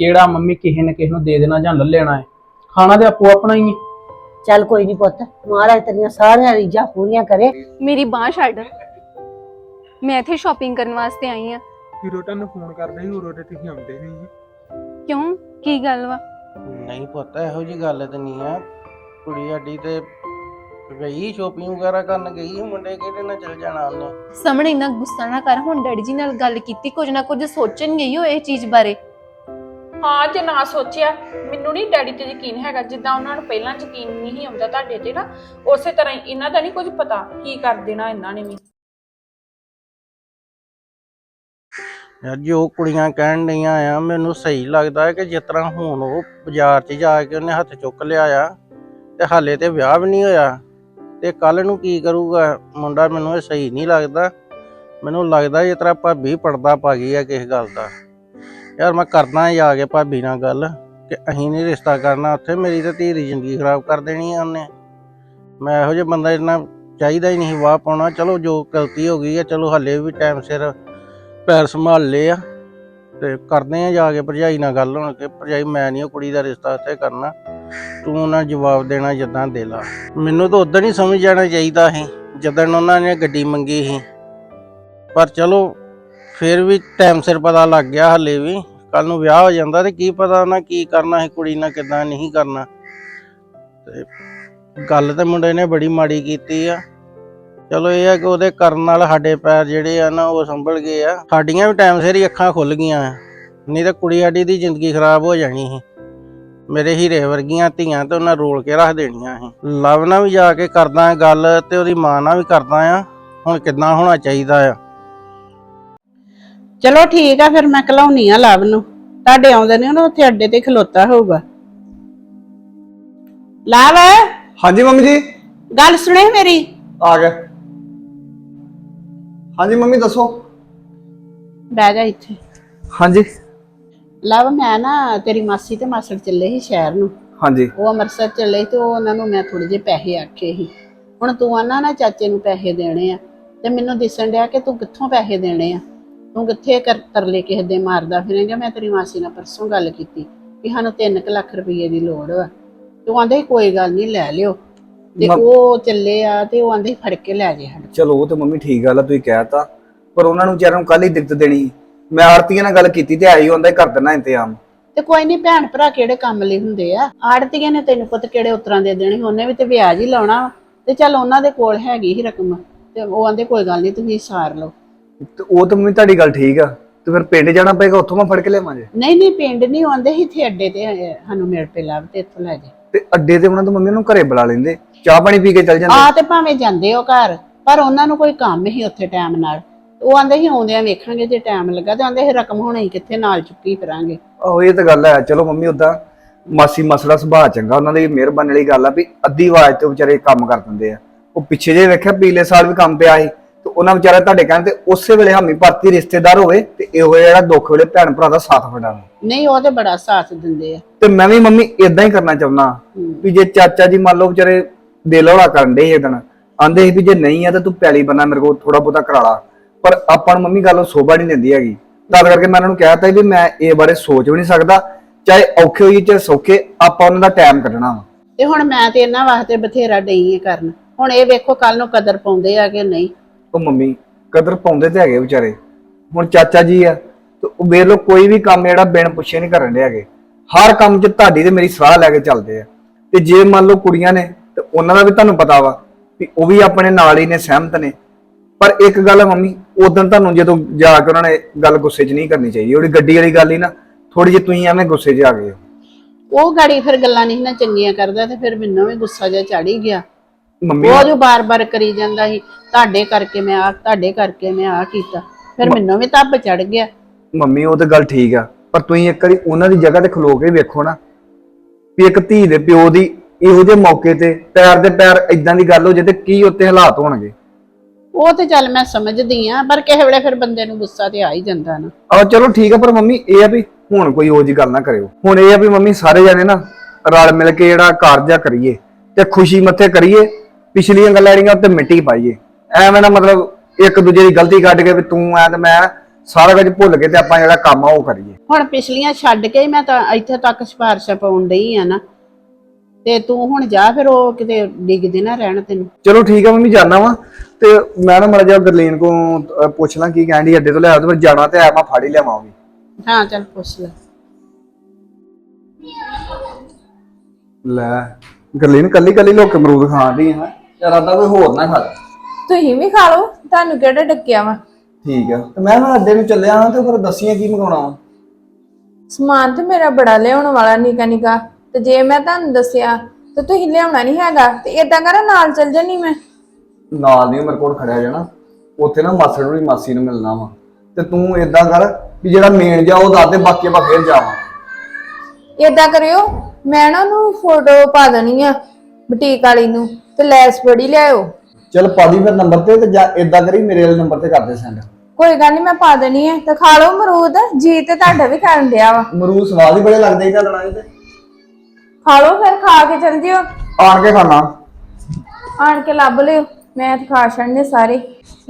ਕਿਹੜਾ ਮੰਮੀ ਕਿਸੇ ਨੇ ਕਿਸੇ ਨੂੰ ਦੇ ਦੇਣਾ ਜਾਂ ਲੈ ਲੈਣਾ ਹੈ? ਖਾਣਾ ਤੇ ਆਪੋ ਆਪਣਾ ਹੀ ਹੈ। ਚੱਲ ਕੋਈ ਨਹੀਂ ਪੁੱਤ ਮਹਾਰਾਜ ਤੇਰੀਆਂ ਸਾਰੀਆਂ ਰੀਝਾਂ ਪੂਰੀਆਂ ਕਰੇ। ਮੇਰੀ ਬਾਂਹ ਛੱਡ। ਮੈਂ ਇੱਥੇ ਸ਼ਾਪਿੰਗ ਕਰਨ ਵਾਸਤੇ ਆਈ ਆ ਹੀਰੋ ਤੁਹਾਨੂੰ ਫੋਨ ਕਰਦੇ ਸੀ ਹੀਰੋ ਤੇ ਤੁਸੀਂ ਆਉਂਦੇ ਨਹੀਂ ਕਿਉਂ? ਕੀ ਗੱਲ ਵਾ? ਨਹੀਂ ਪੁੱਤ ਇਹੋ ਜੀ ਗੱਲ ਤੇ ਨਹੀਂ ਆ। ਕੁੜੀ ਸਾਡੀ ਤੇ ਗਈ ਸ਼ੋਪਿੰਗ ਵਗੈਰਾ ਕਰਨ ਗਈ ਮੁੰਡੇ ਕਿਹਦੇ ਨਾਲ ਚਲ ਜਾਣਾ ਉਹਨੇ? ਸਾਹਮਣੇ ਇੰਨਾ ਗੁੱਸਾ ਨਾ ਕਰ ਹੁਣ ਡੈਡੀ ਜੀ ਨਾਲ ਗੱਲ ਕੀਤੀ ਕੁਝ ਨਾ ਕੁਝ ਸੋਚਣਗੇ ਹੀ ਉਹ ਇਹ ਚੀਜ਼ ਬਾਰੇ। ਹਾਂ ਜੇ ਨਾ ਸੋਚਿਆ, ਮੈਨੂੰ ਨਹੀਂ ਡੈਡੀ ਤੇ ਯਕੀਨ ਹੈਗਾ, ਜਿੱਦਾਂ ਉਹਨਾਂ ਨੂੰ ਪਹਿਲਾਂ ਯਕੀਨ ਨਹੀਂ ਆਉਂਦਾ ਤੁਹਾਡੇ ਤੇ ਨਾ, ਉਸੇ ਤਰ੍ਹਾਂ ਹੀ ਇਹਨਾਂ ਦਾ ਨਹੀਂ ਕੁਝ ਪਤਾ ਕੀ ਕਰ ਦੇਣਾ ਇਹਨਾਂ ਨੇ ਵੀ। ਯਾਰ ਜੋ ਕੁੜੀਆਂ ਕਹਿਣ ਡਈਆਂ ਆ, ਮੈਨੂੰ ਸਹੀ ਲੱਗਦਾ ਹੈ ਕਿ ਜਿਸ ਤਰ੍ਹਾਂ ਹੁਣ ਉਹ ਬਾਜ਼ਾਰ 'ਚ ਜਾ ਕੇ ਉਹਨੇ ਹੱਥ ਚੁੱਕ ਲਿਆ ਆ, ਤੇ ਹਾਲੇ ਤੇ ਵਿਆਹ ਵੀ ਨਹੀਂ ਹੋਇਆ, ਤੇ ਕੱਲ ਨੂੰ ਕੀ ਕਰੂਗਾ? ਮੁੰਡਾ ਮੈਨੂੰ ਇਹ ਸਹੀ ਨਹੀਂ ਲੱਗਦਾ। ਮੈਨੂੰ ਲੱਗਦਾ ਜਿਸ ਤਰ੍ਹਾਂ ਭਾਬੀ ਪਰਦਾ ਪਾ ਗਈ ਆ ਕਿਸ ਗੱਲ ਦਾ। ਯਾਰ ਮੈਂ ਕਰਦਾ ਜਾ ਕੇ ਭਾਬੀ ਨਾਲ ਗੱਲ, ਕਿ ਅਸੀਂ ਨਹੀਂ ਰਿਸ਼ਤਾ ਕਰਨਾ, ਉੱਥੇ ਮੇਰੀ ਤਾਂ ਧੀ ਦੀ ਜ਼ਿੰਦਗੀ ਖਰਾਬ ਕਰ ਦੇਣੀ ਆ ਉਹਨੇ। ਮੈਂ ਇਹੋ ਜਿਹਾ ਬੰਦਾ ਇਹਨਾਂ ਚਾਹੀਦਾ ਹੀ ਨਹੀਂ ਵਾਹ ਪਾਉਣਾ। ਚਲੋ ਜੋ ਗਲਤੀ ਹੋ ਗਈ ਆ, ਚਲੋ ਹੱਲੇ ਵੀ ਟਾਈਮ ਸਿਰ ਪੈਰ ਸੰਭਾਲ ਲਏ ਆ। ਤੇ ਕਰਦੇ ਆ ਜਾ ਕੇ ਭਰਜਾਈ ਨਾਲ ਗੱਲ ਹੁਣ ਕਿ ਭਰਜਾਈ ਮੈਂ ਨਹੀਂ ਉਹ ਕੁੜੀ ਦਾ ਰਿਸ਼ਤਾ ਉੱਥੇ ਕਰਨਾ। ਤੂੰ ਉਹਨਾਂ ਨੂੰ ਜਵਾਬ ਦੇਣਾ ਜਿੱਦਾਂ ਦੇ ਲਾ। ਮੈਨੂੰ ਤਾਂ ਉਦੋਂ ਹੀ ਸਮਝ ਜਾਣਾ ਚਾਹੀਦਾ ਸੀ, ਜਦੋਂ ਉਹਨਾਂ ਨੇ ਗੱਡੀ ਮੰਗੀ ਸੀ। ਪਰ ਚਲੋ, ਫਿਰ ਵੀ ਟਾਈਮ ਸਿਰ ਪਤਾ ਲੱਗ ਗਿਆ ਹੱਲੇ ਵੀ। ਕੱਲ ਨੂੰ ਵਿਆਹ ਹੋ ਜਾਂਦਾ ਤੇ ਕੀ ਪਤਾ ਉਹਨਾਂ ਕੀ ਕਰਨਾ ਸੀ, ਕੁੜੀ ਨਾਲ ਕਿਦਾਂ ਨਹੀਂ ਕਰਨਾ। ਤੇ ਗੱਲ ਤੇ ਮੁੰਡੇ ਨੇ ਬੜੀ ਮਾੜੀ ਕੀਤੀ ਆ। ਚਲੋ ਇਹ ਆ ਕਿ ਉਹਦੇ ਕਰਨ ਨਾਲ ਸਾਡੇ ਪੈਰ ਜਿਹੜੇ ਆ ਨਾ ਉਹ ਸੰਭਲ ਗਏ ਆ। ਸਾਡੀਆਂ ਵੀ ਟਾਈਮ ਸਿਰ ਹੀ ਅੱਖਾਂ ਖੁੱਲ ਗਈਆਂ ਨਹੀਂ ਤਾਂ ਕੁੜੀ ਸਾਡੀ ਦੀ ਜ਼ਿੰਦਗੀ ਖਰਾਬ ਹੋ ਜਾਣੀ ਸੀ। ਮੇਰੇ ਹੀਰੇ ਵਰਗੀਆਂ ਧੀਆਂ ਤੇ ਉਹਨਾਂ ਰੋਲ ਕੇ ਰੱਖ ਦੇਣੀਆਂ ਸੀ। ਲਵ ਨਾਲ ਵੀ ਜਾ ਕੇ ਕਰਦਾ ਗੱਲ ਤੇ ਉਹਦੀ ਮਾਂ ਨਾਲ ਵੀ ਕਰਦਾ ਆ। ਹੁਣ ਕਿੱਦਾਂ ਹੋਣਾ ਚਾਹੀਦਾ ਆ। ਚਲੋ ਠੀਕ ਆ ਫਿਰ ਮੈਂ ਕਲਾਉਣੀ ਆ ਲਵ ਨੂੰ। ਤੁਹਾਡੇ ਆਉਂਦੇ ਨੇ ਨਾ ਉੱਥੇ ਅੱਡੇ ਤੇ ਖਲੋਤਾ ਹੋਊਗਾ। ਲਵ? ਹਾਂਜੀ ਮੰਮੀ ਜੀ। ਗੱਲ ਸੁਣੇ ਮੇਰੀ? ਆ ਗਏ। ਹਾਂਜੀ ਮੰਮੀ ਦੱਸੋ। ਬਹਿ ਜਾ ਇੱਥੇ। ਹਾਂਜੀ। ਲਵ ਮੈਂ ਨਾ ਤੇਰੀ ਮਾਸੀ ਤੇ ਮਾਸੜ ਚੱਲੇ ਸੀ ਸ਼ਹਿਰ ਨੂੰ। ਹਾਂਜੀ। ਉਹ ਅੰਮ੍ਰਿਤਸਰ ਚੱਲੇ ਤੇ ਉਹ ਉਹਨਾਂ ਨੂੰ ਮੈਂ ਥੋੜੇ ਜਿਹੇ ਪੈਸੇ ਆਖੇ ਸੀ। ਹੁਣ ਤੂੰ ਆਨਾ ਨਾ ਚਾਚੇ ਨੂੰ ਪੈਸੇ ਦੇਣੇ ਆ ਤੇ ਮੈਨੂੰ ਦਿਸਣ ਡਿਆ ਕਿ ਤੂੰ ਕਿੱਥੋਂ ਪੈਸੇ ਦੇਣੇ ਆ? ਤੂੰ ਕਿੱਥੇ ਕਰ ਤਰਲੇ ਕਿਸੇ ਦੇ ਮਾਰਦਾ ਫਿਰੇਂਗਾ? ਮੈਂ ਤੇਰੀ ਮਾਸੀ ਨਾਲ ਪਰਸੋਂ ਗੱਲ ਕੀਤੀ ਕਿ ਸਾਨੂੰ 3 ਲੱਖ ਰੁਪਏ ਦੀ ਲੋੜ ਵਾ। ਤੂੰ ਆਂਦੇ ਕੋਈ ਗੱਲ ਨਹੀਂ ਲੈ ਲਿਓ। ਤੇ ਉਹ ਚੱਲੇ ਆ ਤੇ ਉਹ ਆਂਦੇ ਫੜ ਕੇ ਲੈ ਜੇ ਸਾਡੇ ਚਲੋ ਉਹ ਤਾਂ ਮੰਮੀ ਠੀਕ ਗੱਲ ਆ ਤੁਸੀਂ ਕਹਿਤਾ ਪਰ ਉਹਨਾਂ ਨੂੰ ਵਿਚਾਰਿਆਂ ਨੂੰ ਕੱਲ ਹੀ ਦਿੱਕਤ ਦੇਣੀ। ਮੈਂ ਆਰਤੀਆਂ ਨਾਲ ਗੱਲ ਕੀਤੀ ਤੇ ਆਈ ਹੁੰਦਾ ਕਰ ਦੇਣਾ ਇੰਤਜ਼ਾਮ। ਤੇ ਕੋਈ ਨਹੀਂ ਭੈਣ ਭਰਾ ਕਿਹੜੇ ਕੰਮ ਲਈ ਹੁੰਦੇ ਆ? ਆੜਤੀਆਂ ਨੇ ਤੈਨੂੰ ਪੁੱਤ ਕਿਹੜੇ ਉਤਰਾਂ ਦੇ ਦੇਣੇ? ਉਹਨੇ ਵੀ ਤੇ ਵਿਆਜ ਹੀ ਲਾਉਣਾ। ਤੇ ਚੱਲ ਉਹਨਾਂ ਦੇ ਕੋਲ ਹੈਗੀ ਹੀ ਰਕਮ। ਤੇ ਉਹ ਆਂਦੇ ਕੋਈ ਗੱਲ ਨਹੀਂ ਤੁਸੀਂ ਸਾਰ ਲਓ। ਤੇ ਉਹ ਤਾਂ ਮੰਮੀ ਤੁਹਾਡੀ ਗੱਲ ਠੀਕ ਆ। ਤੇ ਫਿਰ ਪਿੰਡ ਜਾਣਾ ਪਏਗਾ ਉੱਥੋਂ ਮੈਂ ਫੜ ਕੇ ਲਿਆਵਾਂਗੇ। ਨਹੀਂ ਨਹੀਂ ਪਿੰਡ ਨਹੀਂ ਆਉਂਦੇ ਇੱਥੇ ਅੱਡੇ ਤੇ ਸਾਨੂੰ ਮਿਲ ਪੇ ਲੱਭ ਤੇ ਇੱਥੋਂ ਲੈ ਜਾ ਤੇ ਅੱਡੇ ਤੇ ਉਹਨਾਂ ਤੋਂ ਮੰਮੀ ਨੂੰ ਘਰੇ ਬੁਲਾ ਲੈਂਦੇ। ਚਾਹ ਪਾਣੀ ਪੀ ਕੇ ਚੱਲ ਜਾਂਦੇ। ਆ ਤੇ ਭਾਵੇਂ ਜਾਂਦੇ ਹੋ ਘਰ ਪਰ ਉਹਨਾਂ ਨੂੰ ਕੋਈ ਕੰਮ ਹੀ ਉੱਥੇ ਟਾਈਮ ਨਾਲ। ਉਹ ਆਂਦੇ ਸੀ ਆਉਂਦਿਆਂ ਵੇਖਾਂਗੇ ਜੇ ਟਾਈਮ ਲੱਗਾ ਤੇ ਆਂਦੇ ਸੀ ਰਕਮ ਹੋਣੀ ਕਿੱਥੇ ਨਾਲ ਚੁੱਕੀ ਫਿਰਾਂਗੇ। ਆਹੋ ਇਹ ਤਾਂ ਗੱਲ ਹੈ। ਚਲੋ ਮੰਮੀ ਉਦਾਂ ਮਾਸੀ ਮਸਲਾ ਸੁਭਾਅ ਚੰਗਾ ਉਹਨਾਂ ਦੀ ਮਿਹਰਬਾਨੀ ਵਾਲੀ ਗੱਲ ਆ ਵੀ ਅੱਧੀ ਆਵਾਜ਼ ਤੇ ਵਿਚਾਰੇ ਕੰਮ ਕਰ ਦਿੰਦੇ ਆ। ਉਹ ਪਿੱਛੇ ਜੇ ਵੇਖਿਆ ਪਿਛਲੇ ਸਾਲ ਵੀ ਕੰਮ ਪਿਆ ਸੀ। ਤੇ ਉਹਨਾਂ ਵਿਚਾਰੇ ਤੁਹਾਡੇ ਕਹਿਣ ਤੇ ਉਸੇ ਵੇਲੇ ਹਾਮੀ ਭਰਤੀ ਰਿਸ਼ਤੇਦਾਰ ਹੋਵੇ ਤੇ ਇਹੋ ਜਿਹਾ ਜਿਹੜਾ ਦੁੱਖ ਵੇਲੇ ਭੈਣ ਭਰਾ ਦਾ ਸਾਥ ਵੰਡਾਵੇ ਨਹੀਂ ਉਹ ਤੇ ਬੜਾ ਸਾਥ ਦਿੰਦੇ ਆ। ਤੇ ਮੈਂ ਵੀ ਮੰਮੀ ਇਦਾਂ ਹੀ ਕਰਨਾ ਚਾਹੁੰਦਾ ਵੀ ਜੇ ਚਾਚਾ ਜੀ ਮੰਨ ਲਓ ਵਿਚਾਰੇ ਦਿਲ ਹੌਲਾ ਕਰਨ ਦੇ ਦਿਨ ਆਂਦੇ ਸੀ ਵੀ ਜੇ ਨਹੀਂ ਆ ਤਾਂ ਤੂੰ ਪੈਲੀ ਬੰਨਾ ਮੇਰੇ ਕੋਲ ਥੋੜਾ ਬਹੁਤਾ ਕਰਾ ਲਾ। ਪਰ ਆਪਾਂ ਨੂੰ ਮੰਮੀ ਗੱਲ ਸੋਭਾ ਨਹੀਂ ਦਿੰਦੀ ਹੈਗੀ। ਤਦ ਕਰਕੇ ਮੈਂ ਉਹਨਾਂ ਨੂੰ ਕਹਿਤਾ ਵੀ ਮੈਂ ਇਹ ਬਾਰੇ ਸੋਚ ਵੀ ਨਹੀਂ ਸਕਦਾ। ਚਾਹੇ ਔਖੇ ਹੋਈਏ ਚਾਹੇ ਸੌਖੇ ਆਪਾਂ ਉਹਨਾਂ ਦਾ ਟਾਈਮ ਕੱਢਣਾ ਵਾ। ਤੇ ਹੁਣ ਮੈਂ ਤੇ ਇਹਨਾਂ ਵਾਸਤੇ ਬਥੇਰਾ ਡਈ ਆ ਕਰਨ। ਹੁਣ ਇਹ ਵੇਖੋ ਕੱਲ ਨੂੰ ਕਦਰ ਪਾਉਂਦੇ ਆ ਕਿ ਨਹੀਂ। ਉਹ ਮੰਮੀ ਕਦਰ ਪਾਉਂਦੇ ਤੇ ਹੈਗੇ ਵਿਚਾਰੇ। ਹੁਣ ਚਾਚਾ ਜੀ ਆ, ਤੇ ਉਹ ਵੇਖ ਲਓ ਕੋਈ ਵੀ ਕੰਮ ਜਿਹੜਾ ਬਿਨ ਪੁੱਛੇ ਨਹੀਂ ਕਰਨ ਦੇ ਹੈਗੇ। ਹਰ ਕੰਮ 'ਚ ਤੁਹਾਡੀ ਤੇ ਮੇਰੀ ਸਲਾਹ ਲੈ ਕੇ ਚੱਲਦੇ ਆ। ਤੇ ਜੇ ਮੰਨ ਲਓ ਕੁੜੀਆਂ ਨੇ, ਤੇ ਉਹਨਾਂ ਦਾ ਵੀ ਤੁਹਾਨੂੰ ਪਤਾ ਵਾ ਵੀ ਉਹ ਵੀ ਆਪਣੇ ਨਾਲ ਹੀ ਨੇ, ਸਹਿਮਤ ਨੇ। ਪਰ ਇੱਕ ਗੱਲ ਆ ਮੰਮੀ ਉਦੋਂ ਤੁਹਾਨੂੰ ਜਦੋਂ ਜਾ ਕੇ ਉਹਨਾਂ ਨੇ ਗੱਲ ਗੁੱਸੇ 'ਚ ਨਹੀਂ ਕਰਨੀ ਚਾਹੀਦੀ। ਉਹਦੀ ਗੱਡੀ ਵਾਲੀ ਗੱਲ ਹੀ ਨਾ ਥੋੜੀ ਜਿਹੀ ਤੁਸੀਂ ਐਵੇਂ ਗੁੱਸੇ 'ਚ ਆ ਗਏ ਹੋ। ਉਹ ਗਾੜੀ ਫਿਰ ਗੱਲਾਂ ਨਹੀਂ ਨਾ ਚੰਗੀਆਂ ਕਰਦਾ, ਤੇ ਫਿਰ ਮੈਨੂੰ ਵੀ ਗੁੱਸਾ ਜਿਹਾ ਚੜ ਹੀ ਗਿਆ। ਮੰਮੀ ਉਹ ਜੋ ਬਾਰ-ਬਾਰ ਕਰੀ ਜਾਂਦਾ ਸੀ ਤੁਹਾਡੇ ਕਰਕੇ ਮੈਂ ਆ ਤੁਹਾਡੇ ਕਰਕੇ ਮੈਂ ਆ ਕੀਤਾ। ਫਿਰ ਮੈਨੂੰ ਵੀ ਧੱਬ ਚੜ ਗਿਆ। ਮੰਮੀ ਉਹ ਤਾਂ ਗੱਲ ਠੀਕ ਆ ਪਰ ਤੁਸੀਂ ਇੱਕ ਵਾਰੀ ਉਹਨਾਂ ਦੀ ਜਗ੍ਹਾ ਤੇ ਖਲੋ ਕੇ ਵੇਖੋ ਨਾ। ਵੀ ਇੱਕ ਧੀ ਦੇ ਪਿਓ ਦੀ ਇਹੋ ਜਿਹੇ ਮੌਕੇ ਤੇ ਪੈਰ ਦੇ ਪੈਰ ਇਦਾਂ ਦੀ ਗੱਲ ਹੋ ਜੇ ਤੇ ਕੀ ਉੱਤੇ ਹਾਲਾਤ ਹੋਣਗੇ? ਉਹ ਤੇ ਚੱਲ ਮੈਂ ਸਮਝਦੀ ਆ ਪਰ ਕਿਸੇ ਵੇਲੇ ਫਿਰ ਬੰਦੇ ਨੂੰ ਗੁੱਸਾ ਤੇ ਆ ਹੀ ਜਾਂਦਾ ਨਾ। ਆ ਚਲੋ ਠੀਕ ਆ ਪਰ ਮੰਮੀ ਇਹ ਆ ਵੀ ਹੁਣ ਕੋਈ ਉਹ ਜੀ ਗੱਲ ਨਾ ਕਰਿਓ। ਹੁਣ ਇਹ ਆ ਵੀ ਮੰਮੀ ਸਾਰੇ ਜਾਣੇ ਨਾ ਰਲ ਮਿਲ ਕੇ ਜਿਹੜਾ ਕਾਰਜਾ ਕਰੀਏ ਤੇ ਖੁਸ਼ੀ ਮੱਥੇ ਕਰੀਏ ਪਿਛਲੀਆਂ ਗੱਲਾਂ ਜਿਹੜੀਆਂ ਉੱਤੇ ਮਿੱਟੀ ਪਾਈਏ। ਐਵੇਂ ਨਾ ਮਤਲਬ ਇੱਕ ਦੂਜੇ ਦੀ ਗਲਤੀ ਕੱਢ ਕੇ ਵੀ ਤੂੰ ਐ ਤੇ ਮੈਂ ਸਾਰਾ ਕੁਝ ਭੁੱਲ ਕੇ ਤੇ ਆਪਾਂ ਜਿਹੜਾ ਕੰਮ ਆ ਉਹ ਕਰੀਏ। ਹੁਣ ਪਿਛਲੀਆਂ ਛੱਡ ਕੇ ਹੀ ਮੈਂ ਤਾਂ ਇੱਥੇ ਤੱਕ ਸਿਫਾਰਸ਼ਾਂ ਪਾਉਣ ਡਈ ਆ ਨਾ। ਤੇ ਤੂੰ ਹੁਣ ਜਾ ਫਿਰ ਉਹ ਕਿਤੇ ਡਿੱਗਦੇ ਨਾ ਰਹਿਣ ਤੈਨੂੰ। ਚਲੋ ਠੀਕ ਆ ਮੰਮੀ ਜਾਣਾ ਵਾ। ਤੇ ਮੈਂ ਨਾ ਮੜਾ ਜਾ ਗਰਲੀਨ ਕੋ ਅਹ, ਪੁੱਛ ਲਾਂ ਕੀ ਕਹਿੰਦੀ ਅੱਡੇ ਤੋਂ ਲਿਆ ਤੇ ਫਿਰ ਜਾਣਾ ਤੇ ਹੈ ਮੈਂ ਫੜ ਲਿਆਵਾਂਗੀ। ਹਾਂ ਚੱਲ ਪੁੱਛ ਲੈ। ਲੈ ਗਰਲੀਨ ਕੱਲੀ ਕੱਲੀ ਲੋਕ ਅਮਰੂਦ ਖਾਂਦੀ ਹੈ ਯਾਰ ਆਦਾ ਕੋਈ ਹੋਰ ਨਾ ਖਾ ਲੈ ਤੁਸੀਂ ਵੀ ਖਾ ਲਓ ਤੁਹਾਨੂੰ ਕਿਹੜਾ ਡੱਕਿਆ ਵਾ? ਠੀਕ ਆ। ਤੇ ਮੈਂ ਨਾ ਅੱਡੇ ਨੂੰ ਚੱਲਿਆ ਹਾਂ ਤੇ ਫਿਰ ਦੱਸੀਆਂ ਕੀ ਮੰਗਾਉਣਾ ਵਾ? ਸਮਾਨ ਤੇ ਮੇਰਾ ਬੜਾ ਲਿਆਉਣ ਵਾਲਾ ਨਿਕਾ ਨਿਕਾ। ਤੇ ਜੇ ਮੈਂ ਤੁਹਾਨੂੰ ਦੱਸਿਆ ਤੇ ਤੁਸੀਂ ਲਿਆਉਣਾ ਨਹੀਂ ਹੈਗਾ ਤੇ ਏਦਾਂ ਕਰਾਂ ਨਾਲ ਚੱਲ ਜਾਨੀ ਮੈਂ। ਨਾਲ ਨਹੀਂ ਮੇਰੇ ਕੋਲ ਖੜਿਆ ਜਾਣਾ। ਉੱਥੇ ਨਾ ਮਾਸੜ ਨੂੰ ਮਾਸੀ ਨੂੰ ਮਿਲਣਾ ਵਾ। ਤੇ ਤੂੰ ਏਦਾਂ ਕਰ ਵੀ ਜਿਹੜਾ ਮੇਨ ਜਾ ਉਹ ਦੱਸ ਦੇ ਬਾਕੀ ਆਪਾਂ ਫੇਰ ਜਾਵਾਂ। ਏਦਾਂ ਕਰਿਓ ਮੈਂ ਨਾ ਉਹਨੂੰ ਫੋਟੋ ਪਾ ਦੇਣੀ ਆ। ਬੁਟੀਕ ਵਾਲੀ ਨੂੰ ਤੇ ਲੈਸ ਬੜੀ ਲਿਆਇਓ। ਚਲ ਪਾ ਦੀ ਫਿਰ ਨੰਬਰ ਤੇ ਤੇ ਜਾਂ ਏਦਾਂ ਕਰੀ ਮੇਰੇ ਵਾਲੇ ਨੰਬਰ ਤੇ ਕਰ ਦੇ ਸੈਂਡ ਕੋਈ ਗੱਲ ਨਹੀਂ ਮੈਂ ਪਾ ਦੇਣੀ ਆ। ਤੇ ਖਾ ਲਓ ਅਮਰੂਦ ਜੀ ਤੇ ਤੁਹਾਡਾ ਵੀ ਕਰਨ ਡਿਆ ਵਾ। ਮਰੂ ਸਵਾਦ ਹੀ ਬੜੇ ਲੱਗਦੇ ਹੀ ਚੱਲਣਾ ਤੇ। ਖਾ ਲਓ ਫਿਰ ਖਾ ਕੇ ਚੱਲ ਜਿਓ। ਆਣ ਕੇ ਖਾਣਾ। ਆਣ ਕੇ ਲੱਭ ਲਿਓ। ਮੈਂ ਤੇ ਖਾ ਛੱਡਨੇ ਸਾਰੇ।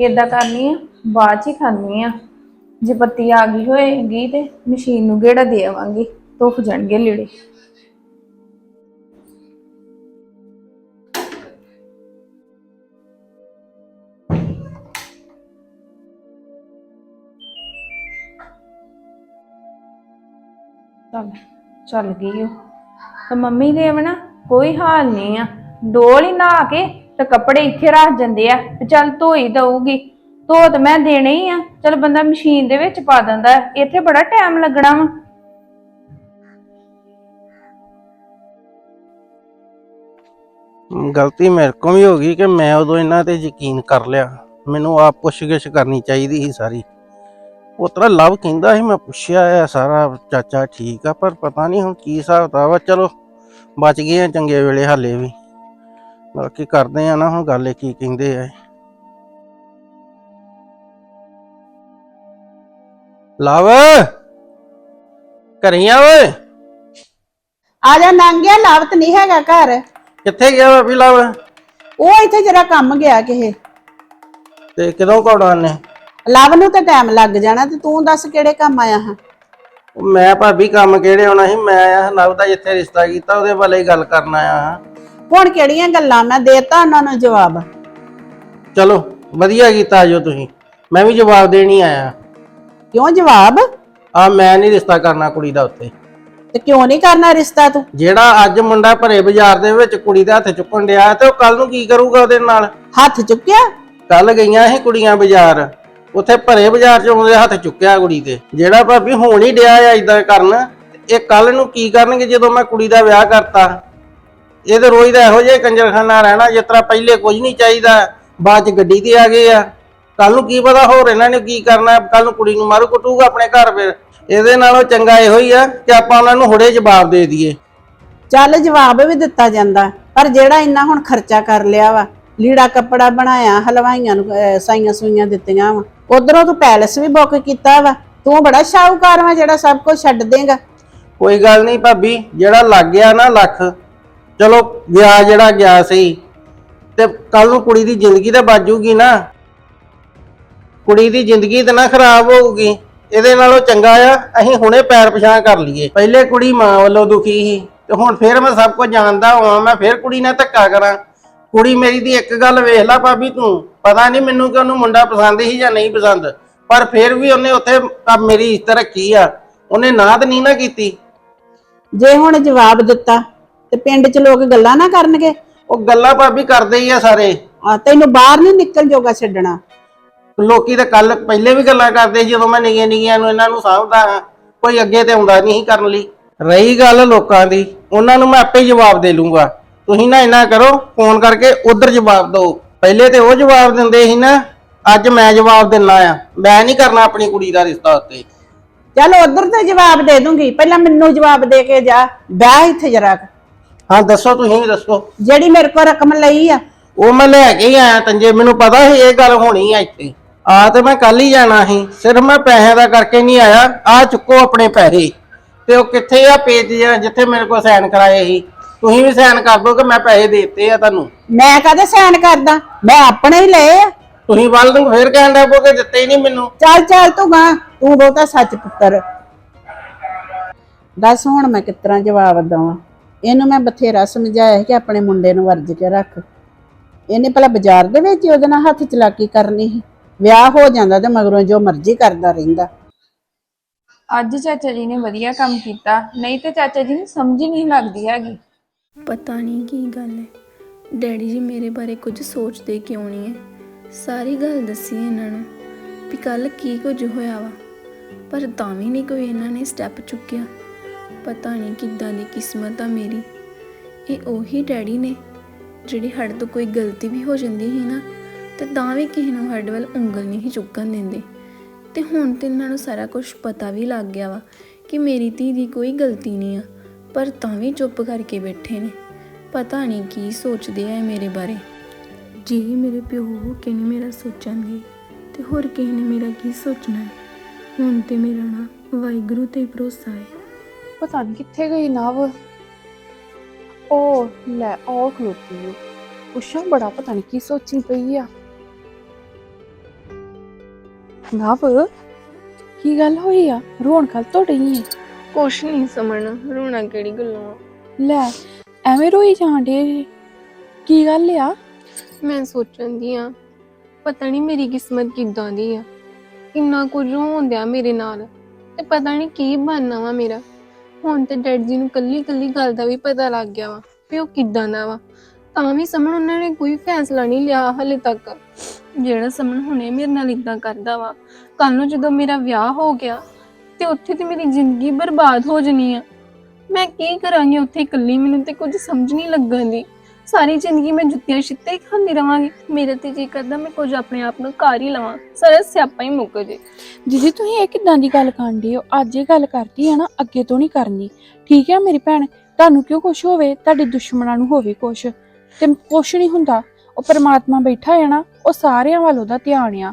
ਏਦਾਂ ਕਰਨੀ ਆ ਬਾਅਦ ਚ ਹੀ ਖਾਣੀ ਆ। ਜੇ ਪੱਤੀ ਆ ਗਈ ਹੋਏਗੀ ਤੇ ਮਸ਼ੀਨ ਨੂੰ ਗੇੜਾ ਦੇ ਆਵਾਂਗੀ। ਧੁੱਪ ਜਾਣਗੇ ਲੀੜੇ। ਚੱਲ ਚੱਲ ਗਈ ਉਹ। ਤੇ ਮੰਮੀ ਦੇ ਵੀ ਕੋਈ ਹਾਲ ਨਹੀਂ ਆ। ਡੋਲ ਹੀ ਨਹਾ ਕੇ ਤੇ ਕੱਪੜੇ ਇੱਥੇ ਰੱਖ ਜਾਂਦੇ ਆ ਤੇ ਚੱਲ ਧੋ ਦਊਗੀ। ਧੋ ਤੇ ਮੈਂ ਦੇਣੇ ਹੀ ਆ। ਚੱਲ ਬੰਦਾ ਮਸ਼ੀਨ ਦੇ ਵਿੱਚ ਪਾ ਦਿੰਦਾ। ਇੱਥੇ ਬੜਾ ਟਾਈਮ ਲੱਗਣਾ ਵਾ। ਗਲਤੀ ਮੇਰੇ ਕੋਲ ਵੀ ਹੋ ਗਈ ਕਿ ਮੈਂ ਉਦੋਂ ਇਹਨਾਂ ਤੇ ਯਕੀਨ ਕਰ ਲਿਆ। ਮੈਨੂੰ ਆਪ ਪੁੱਛਗਿੱਛ ਕਰਨੀ ਚਾਹੀਦੀ ਸੀ ਸਾਰੀ। ਉਤਰਾ ਲਵ ਕਹਿੰਦਾ ਸੀ ਮੈਂ ਪੁੱਛਿਆ ਆ ਸਾਰਾ ਚਾਚਾ ਠੀਕ ਆ ਪਰ ਪਤਾ ਨਹੀਂ ਹੁਣ ਕੀ ਹਿਸਾਬ ਕਿਤਾਬ ਆ। ਚਲੋ ਬਚ ਗਏ ਆ ਚੰਗੇ ਵੇਲੇ ਹਾਲੇ ਵੀ। ਬਾਕੀ ਕਰਦੇ ਆ ਨਾ ਹੁਣ ਗੱਲ ਇਹ ਕੀ ਕਹਿੰਦੇ ਆ। ਲਵ! ਕਰੀਆਂ ਓਏ? ਆ ਜਾ ਨੰਗਿਆ ਲਾਵਤ ਨਹੀਂ ਹੈਗਾ ਘਰ। ਕਿੱਥੇ ਗਿਆ ਵਾ ਵੀ ਲਵ? ਉਹ ਇੱਥੇ ਜਰਾ ਕੰਮ ਗਿਆ ਕਿਸੇ ਤੇ ਕਦੋਂ ਕੌੜਾ ਨੇ ਲਵ ਨੂੰ ਤਾਂ ਟਾਈਮ ਲੱਗ ਜਾਣਾ ਤੇ ਤੂੰ ਦੱਸ ਕਿਹੜੇ ਕੰਮ ਆਇਆ ਹਾਂ? ਉਹ ਮੈਂ ਭਾਬੀ ਕੰਮ ਕਿਹੜੇ ਆਉਣਾ ਸੀ? ਮੈਂ ਆਇਆ ਨਵ ਦਾ ਜਿੱਥੇ ਰਿਸ਼ਤਾ ਕੀਤਾ ਉਹਦੇ ਬਾਰੇ ਹੀ ਗੱਲ ਕਰਨ ਆਇਆ ਹਾਂ। ਹੁਣ ਕਿਹੜੀਆਂ ਗੱਲਾਂ? ਮੈਂ ਦੇਤਾ ਉਹਨਾਂ ਨੂੰ ਜਵਾਬ। ਚਲੋ ਵਧੀਆ ਕੀਤਾ ਜੋ ਤੁਸੀਂ। ਮੈਂ ਵੀ ਜਵਾਬ ਦੇਣ ਹੀ ਆਇਆ। ਕਿਉਂ ਜਵਾਬ? ਆ ਮੈਂ ਨਹੀਂ ਰਿਸ਼ਤਾ ਕਰਨਾ ਕੁੜੀ ਦਾ ਉੱਤੇ ਤੇ ਕਿਉਂ ਨਹੀਂ ਕਰਨਾ ਰਿਸ਼ਤਾ ਤੂੰ? ਜਿਹੜਾ ਅੱਜ ਮੁੰਡਾ ਭਰੇ ਬਾਜ਼ਾਰ ਦੇ ਵਿੱਚ ਕੁੜੀ ਦੇ ਹੱਥ ਚੁੱਕਣ ਡਿਆ ਤੇ ਉਹ ਕੱਲ ਨੂੰ ਕੀ ਕਰੂਗਾ ਉਹਦੇ ਨਾਲ? ਹੱਥ ਚੁੱਕਿਆ? ਕੱਲ ਗਈਆਂ ਇਹ ਕੁੜੀਆਂ ਬਾਜ਼ਾਰ। ਉੱਥੇ ਭਰੇ ਬਾਜ਼ਾਰ ਚ ਉਹਦੇ ਹੱਥ ਚੁੱਕਿਆ ਕੁੜੀ ਤੇ। ਜਿਹੜਾ ਭਾਬੀ ਹੁਣ ਹੀ ਡਿਆ ਆ ਇਦਾਂ ਕਰਨ ਤੇ ਇਹ ਕੱਲ ਨੂੰ ਕੀ ਕਰਨਗੇ ਜਦੋਂ ਮੈਂ ਕੁੜੀ ਦਾ ਵਿਆਹ ਕਰਤਾ? ਇਹ ਤੇ ਰੋਜ਼ ਦਾ ਇਹੋ ਜਿਹਾ ਕੰਜਰਖਾਨਾ ਰਹਿਣਾ, ਜਿਸ ਤਰ੍ਹਾਂ ਪਹਿਲੇ ਕੁਝ ਨਹੀਂ ਚਾਹੀਦਾ, ਬਾਅਦ ਚ ਗੱਡੀ ਤੇ ਆ ਗਏ ਆ। ਕੱਲ ਨੂੰ ਕੀ ਪਤਾ ਹੋਰ ਇਹਨਾਂ ਨੇ ਕੀ ਕਰਨਾ ਕੱਲ ਨੂੰ ਕੁੜੀ ਨੂੰ ਮਾਰੂ ਕੁੱਟੂਗਾ ਆਪਣੇ ਘਰ ਫਿਰ। ਇਹਦੇ ਨਾਲੋਂ ਚੰਗਾ ਇਹੋ ਹੀ ਆ ਕਿ ਆਪਾਂ ਉਹਨਾਂ ਨੂੰ ਹੁੜੇ ਜਵਾਬ ਦੇ ਦਈਏ। ਚੱਲ ਜਵਾਬ ਵੀ ਦਿੱਤਾ ਜਾਂਦਾ, ਪਰ ਜਿਹੜਾ ਇੰਨਾ ਹੁਣ ਖਰਚਾ ਕਰ ਲਿਆ ਵਾ ਲੀੜਾ ਕੱਪੜਾ ਬਣਾਇਆ ਹਲਵਾਈਆਂ ਨੂੰ ਅਹ, ਸਾਈਆਂ ਸੂਈਆਂ ਦਿੱਤੀਆਂ ਵਾ। ਉਧਰੋਂ ਤੂੰ ਪੈਲਸ ਵੀ ਬੁੱਕ ਕੀਤਾ ਵਾ। ਤੂੰ ਬੜਾ ਸ਼ਾਹੂਕਾਰ ਵਾ ਜਿਹੜਾ ਸਭ ਕੁਝ ਛੱਡ ਦੇਗਾ। ਕੋਈ ਗੱਲ ਨਹੀਂ ਭਾਬੀ ਜਿਹੜਾ ਲੱਗ ਗਿਆ ਨਾ ਲੱਖ ਚਲੋ ਗਿਆ ਜਿਹੜਾ ਗਿਆ ਸਹੀ। ਤੇ ਕੱਲ ਨੂੰ ਕੁੜੀ ਦੀ ਜ਼ਿੰਦਗੀ ਤਾਂ ਬਾਜੂਗੀ ਨਾ। ਕੁੜੀ ਦੀ ਜ਼ਿੰਦਗੀ ਤਾਂ ਨਾ ਖਰਾਬ ਹੋਊਗੀ। ਇਹਦੇ ਨਾਲੋਂ ਚੰਗਾ ਆ ਅਸੀਂ ਹੁਣੇ ਪੈਰ ਪਛਾਣ ਕਰ ਲਈਏ। ਪਹਿਲੇ ਕੁੜੀ ਮਾਂ ਵੱਲੋਂ ਦੁਖੀ ਸੀ ਤੇ ਹੁਣ ਫੇਰ ਮੈਂ ਸਭ ਕੁਝ ਜਾਣਦਾ ਹਾਂ ਮੈਂ ਫੇਰ ਕੁੜੀ ਨਾਲ ਧੱਕਾ ਕਰਾਂ। ਕੁੜੀ ਮੇਰੀ ਦੀ ਇੱਕ ਗੱਲ ਵੇਖ ਲੈ ਭਾਬੀ ਤੂੰ। ਪਤਾ ਨਹੀਂ ਮੈਨੂੰ ਕਿ ਉਹਨੂੰ ਮੁੰਡਾ ਪਸੰਦ ਸੀ ਜਾਂ ਨਹੀਂ ਪਸੰਦ। ਪਰ ਫੇਰ ਵੀ ਉਹਨੇ ਉੱਥੇ ਆ ਮੇਰੀ ਇੱਜ਼ਤ ਰੱਖੀ ਆ? ਉਹਨੇ ਨਾ ਤਾਂ ਨਹੀਂ ਨਾ ਕੀਤੀ। ਜੇ ਹੁਣ ਜਵਾਬ ਦਿੱਤਾ ਤੇ ਪਿੰਡ 'ਚ ਲੋਕ ਗੱਲਾਂ ਨਾ ਕਰਨਗੇ? ਉਹ ਗੱਲਾਂ ਭਾਬੀ ਕਰਦੇ ਹੀ ਆ ਸਾਰੇ। ਆ ਤੈਨੂੰ ਬਾਹਰ ਨਹੀਂ ਨਿਕਲ ਜੋਗਾ ਛੱਡਣਾ। ਲੋਕੀ ਤਾਂ ਕੱਲ ਪਹਿਲੇ ਵੀ ਗੱਲਾਂ ਕਰਦੇ ਸੀ ਜਦੋਂ ਮੈਂ ਨਿਗੀਆਂ ਨਿਗੀਆਂ ਨੂੰ ਇਹਨਾਂ ਨੂੰ ਸਾਂਭਦਾ ਹਾਂ ਕੋਈ ਅੱਗੇ ਤੇ ਆਉਂਦਾ ਨਹੀਂ ਸੀ ਕਰਨ ਲਈ। ਰਹੀ ਗੱਲ ਲੋਕਾਂ ਦੀ ਉਹਨਾਂ ਨੂੰ ਮੈਂ ਆਪੇ ਹੀ ਜਵਾਬ ਦੇ ਲੂੰਗਾ। ਤੁਸੀਂ ਨਾ ਇੰਨਾ ਕਰੋ ਫੋਨ ਕਰਕੇ ਉਧਰ ਜਵਾਬ ਦਿਓ। ਪਹਿਲੇ ਤੇ ਉਹ ਜਵਾਬ ਦਿੰਦੇ ਸੀ ਨਾ ਅੱਜ ਮੈਂ ਜਵਾਬ ਦਿੰਨਾ ਆ। ਮੈਂ ਨਹੀਂ ਕਰਨਾ ਆਪਣੀ ਕੁੜੀ ਦਾ ਰਿਸ਼ਤਾ ਉੱਤੇ। ਚੱਲ ਉਧਰ ਤੇ ਜਵਾਬ ਦੇ ਦੂੰਗੀ ਪਹਿਲਾਂ ਮੈਨੂੰ ਜਵਾਬ ਦੇ ਕੇ ਜਾ ਬਹਿ ਇੱਥੇ ਜਰਾ ਕੁ। ਹਾਂ ਦੱਸੋ ਤੁਸੀਂ ਦੱਸੋ। ਜਿਹੜੀ ਮੇਰੇ ਕੋਲ ਰਕਮ ਲਈ ਆ। ਉਹ ਮੈਂ ਲੈ ਕੇ ਹੀ ਆਇਆ ਤੰਜੇ ਮੈਨੂੰ ਪਤਾ ਸੀ ਇਹ ਗੱਲ ਹੋਣੀ ਆ ਇੱਥੇ। ਆ ਤੇ ਮੈਂ ਕੱਲ ਹੀ ਜਾਣਾ ਸੀ ਸਿਰਫ ਮੈਂ ਪੈਸਿਆਂ ਦਾ ਕਰਕੇ ਨਹੀਂ ਆਇਆ ਆ ਚੁੱਕੋ ਆਪਣੇ ਪੈਸੇ। ਤੇ ਉਹ ਕਿੱਥੇ ਆ ਪੇਜ ਜਿੱਥੇ ਮੇਰੇ ਕੋਲ ਸਾਈਨ ਕਰਾਏ ਸੀ। ਤੁਸੀਂ ਵੀ ਸਾਈਨ ਕਰ ਦਿਓ ਕਿ ਮੈਂ ਪੈਸੇ ਦੇ ਦਿੱਤੇ ਆ ਤੁਹਾਨੂੰ। ਮੈਂ ਕਦੇ ਸਾਈਨ ਕਰਦਾ? ਮੈਂ ਆਪਣੇ ਹੀ ਲਏ ਆ। ਤੁਸੀਂ ਵੱਲ ਨੂੰ ਫੇਰ ਕਹਿਣ ਦਾ ਕਿ ਦਿੱਤੇ ਹੀ ਨਹੀਂ ਮੈਨੂੰ। ਚੱਲ ਚੱਲ ਤੂੰ ਗਾ ਤੂੰ ਬਹੁਤਾ ਸੱਚ ਪੁੱਤਰ। ਦੱਸ ਹੁਣ ਮੈਂ ਕਿਸ ਤਰ੍ਹਾਂ ਜਵਾਬ ਦਵਾਂ? ਇਹਨੂੰ ਮੈਂ ਬਥੇਰਾ ਸਮਝਾਇਆ ਕਿ ਆਪਣੇ ਮੁੰਡੇ ਨੂੰ ਵਰਜ ਕੇ ਰੱਖ। ਇਹਨੇ ਭਲਾ ਬਾਜ਼ਾਰ ਦੇ ਵਿੱਚ ਹੀ ਉਹਦੇ ਨਾਲ ਹੱਥ ਚਲਾਕੀ ਕਰਨੀ ਸੀ। ਵਿਆਹ ਹੋ ਜਾਂਦਾ ਤੇ ਮਗਰੋਂ ਜੋ ਮਰਜ਼ੀ ਕਰਦਾ ਰਹਿੰਦਾ। ਅੱਜ ਚਾਚਾ ਜੀ ਨੇ ਵਧੀਆ ਕੰਮ ਕੀਤਾ। ਨਹੀਂ ਤੇ ਚਾਚਾ ਜੀ ਨੂੰ ਸਮਝ ਹੀ ਨਹੀਂ ਲੱਗਦੀ ਹੈਗੀ। ਪਤਾ ਨਹੀਂ ਕੀ ਗੱਲ ਹੈ ਡੈਡੀ ਜੀ ਮੇਰੇ ਬਾਰੇ ਕੁਝ ਸੋਚਦੇ ਕਿਉਂ ਨਹੀਂ ਹੈ ਸਾਰੀ ਗੱਲ ਦੱਸੀ ਇਹਨਾਂ ਨੂੰ ਵੀ ਕੱਲ ਕੀ ਕੁਝ ਹੋਇਆ ਵਾ। ਪਰ ਤਾਂ ਵੀ ਨਹੀਂ ਕੋਈ ਇਹਨਾਂ ਨੇ ਸਟੈਪ ਚੁੱਕਿਆ। ਪਤਾ ਨਹੀਂ ਕਿੱਦਾਂ ਦੀ ਕਿਸਮਤ ਆ ਮੇਰੀ। ਇਹ ਉਹੀ ਡੈਡੀ ਨੇ ਜਿਹੜੀ ਸਾਡੇ ਤੋਂ ਕੋਈ ਗਲਤੀ ਵੀ ਹੋ ਜਾਂਦੀ ਸੀ ਨਾ, ਤੇ ਤਾਂ ਵੀ ਕਿਸੇ ਨੂੰ ਸਾਡੇ ਵੱਲ ਉਂਗਲ ਨਹੀਂ ਚੁੱਕਣ ਦਿੰਦੇ। ਤੇ ਹੁਣ ਤੇ ਇਹਨਾਂ ਨੂੰ ਸਾਰਾ ਕੁਝ ਪਤਾ ਵੀ ਲੱਗ ਗਿਆ ਵਾ ਕਿ ਮੇਰੀ ਧੀ ਦੀ ਕੋਈ ਗਲਤੀ ਨਹੀਂ ਆ। ਪਰ ਤਾਂ ਵੀ ਚੁੱਪ ਕਰਕੇ ਬੈਠੇ ਨੇ। ਪਤਾ ਨਹੀਂ ਕੀ ਸੋਚਦੇ ਆ ਇਹ ਮੇਰੇ ਬਾਰੇ। ਜੀ ਮੇਰੇ ਪਿਓ ਹੋ ਕੇ ਨਹੀਂ ਮੇਰਾ ਸੋਚਣਗੇ ਤੇ ਹੋਰ ਕਿਸੇ ਨੇ ਮੇਰਾ ਕੀ ਸੋਚਣਾ ਹੈ? ਹੁਣ ਤੇ ਮੇਰਾ ਨਾ ਵਾਹਿਗੁਰੂ ਤੇ ਹੀ ਭਰੋਸਾ ਹੈ। ਪਤਾ ਨਹੀਂ ਕਿੱਥੇ ਗਈ ਨਵ। ਉਹ ਲੈ ਉਹ ਖਲੋਤੀ ਓ। ਪੁੱਛਾਂ ਬੜਾ ਪਤਾ ਨਹੀਂ ਕੀ ਸੋਚੀ ਪਈ ਆ। ਨਵ ਕੀ ਗੱਲ ਹੋਈ ਆ? ਰੋਣ ਖਲ ਤੋਂ ਡਈ ਏ ਕੁਛ ਨਹੀਂ ਸਮਝਣਾ ਰੋਣਾ ਕਿਹੜੀ ਗੱਲੋਂ ਲੈ ਐਵੇਂ ਰੋਈ ਜਾਂਦੇ ਕੀ ਗੱਲ ਆ? ਮੈਂ ਸੋਚਣ ਦੀ ਆ ਪਤਾ ਨਹੀਂ ਮੇਰੀ ਕਿਸਮਤ ਕਿੱਦਾਂ ਦੀ ਆ। ਇੰਨਾ ਕੁਝ ਹੋਂਦਿਆ ਮੇਰੇ ਨਾਲ ਤੇ ਪਤਾ ਨਹੀਂ ਕੀ ਬਣਨਾ ਵਾ ਮੇਰਾ। ਹੁਣ ਤੇ ਡੈਡ ਜੀ ਨੂੰ ਕੱਲੀ ਕੱਲੀ ਗੱਲ ਦਾ ਵੀ ਪਤਾ ਲੱਗ ਗਿਆ ਵਾ ਵੀ ਉਹ ਕਿੱਦਾਂ ਦਾ ਵਾ। ਤਾਂ ਵੀ ਸਮਣ ਉਹਨਾਂ ਨੇ ਕੋਈ ਫੈਸਲਾ ਨਹੀਂ ਲਿਆ ਹਲੇ ਤੱਕ। ਜਿਹੜਾ ਸਮਣ ਹੁਣੇ ਮੇਰੇ ਨਾਲ ਇਦਾਂ ਕਰਦਾ ਵਾ ਕੱਲ ਨੂੰ ਜਦੋਂ ਮੇਰਾ ਵਿਆਹ ਹੋ ਗਿਆ ਤੇ ਉੱਥੇ ਤੇ ਮੇਰੀ ਜ਼ਿੰਦਗੀ ਬਰਬਾਦ ਹੋ ਜਣੀ ਆ। ਮੈਂ ਕੀ ਕਰਾਂਗੀ ਉੱਥੇ ਇਕੱਲੀ? ਮੈਨੂੰ ਤੇ ਕੁਝ ਸਮਝ ਨਹੀਂ ਲੱਗਣ ਦੀ। ਸਾਰੀ ਜ਼ਿੰਦਗੀ ਮੈਂ ਜੁੱਤੀਆਂ ਛਿੱਤੇ ਹੀ ਖਾਂਦੀ ਰਵਾਂਗੀ। ਮੇਰੇ ਤੇ ਜੀ ਕਰਦਾ ਮੈਂ ਕੁਝ ਆਪਣੇ ਆਪ ਨੂੰ ਘਰ ਹੀ ਲਵਾਂ। ਸਾਰਾ ਸਿਆਪਾ ਹੀ ਮੁੱਕ ਜੇ। ਦੀਦੀ, ਤੁਸੀਂ ਇਹ ਕਿਦਾਂ ਦੀ ਗੱਲ ਕਰਦੇ ਹੋ? ਅੱਜ ਇਹ ਗੱਲ ਕਰਦੀ ਆ ਨਾ, ਅੱਗੇ ਤੋਂ ਨਹੀਂ ਕਰਨੀ। ਠੀਕ ਹੈ ਮੇਰੀ ਭੈਣ, ਤੁਹਾਨੂੰ ਕਿਉਂ ਕੁਛ ਹੋਵੇ? ਤੁਹਾਡੇ ਦੁਸ਼ਮਣਾਂ ਨੂੰ ਹੋਵੇ ਕੁਛ। ਤੇ ਕੁਛ ਨਹੀਂ ਹੁੰਦਾ। ਉਹ ਪਰਮਾਤਮਾ ਬੈਠਾ ਹੈ ਨਾ, ਉਹ ਸਾਰਿਆਂ ਵੱਲ ਉਹਦਾ ਧਿਆਨ ਆ।